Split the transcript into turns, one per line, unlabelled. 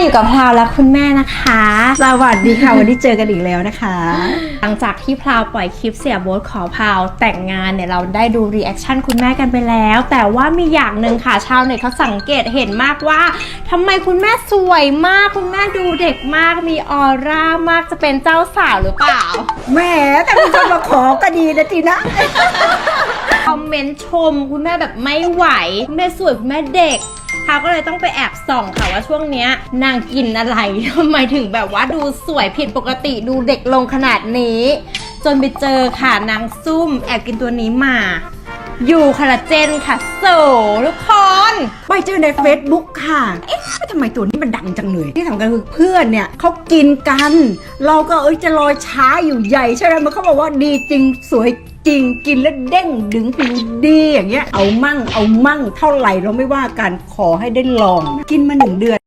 อยู่กับพราวและคุณแม่นะคะ
สวัสดีค่ะ วันนี้เจอกันอีกแล้วนะคะ
หลังจากที่พราวปล่อยคลิปเสียโบ๊ทขอพราวแต่งงานเนี่ยเราได้ดูรีแอคชั่นคุณแม่กันไปแล้ว แต่ว่ามีอย่างหนึ่งค่ะชาวเน็ตเขาสังเกตเห็นมากว่าทำไมคุณแม่สวยมาก คุณแม่ดูเด็กมาก มีออร่ามากจะเป็นเจ้าสาวหรือเปล่า
แหมแต่คุณจะมาขอก็ดีนะทีนะ
คอมเมนต์ชมคุณแม่แบบไม่ไหว คุณแม่สวยคุณแม่เด็กพาก็เลยต้องไปแอบส่องค่ะว่าช่วงเนี้ยนางกินอะไรทำไมถึงแบบว่าดูสวยผิดปกติดูเด็กลงขนาดนี้ จนไปเจอค่ะนางซุ่มแอบกินตัวนี้มา อยู่คอลลาเจนค่ะโสทุกคน
ไปเจอใน Facebook ค่ะ เอ๊ะทำไมตัวนี้มันดังจังเลย ที่สำคัญคือเพื่อนเนี่ยเขากินกัน เราก็เอ้ยจะรอช้าอยู่ใหญ่ใช่ไหมมันเขาบอกว่าดีจริงสวย จริงกินแล้วเด้งดึงผิวดีอย่างเงี้ยเอามั่งเอามั่งเท่าไหร่เราไม่ว่ากันขอให้ได้ลอง กินมาหนึ่งเดือน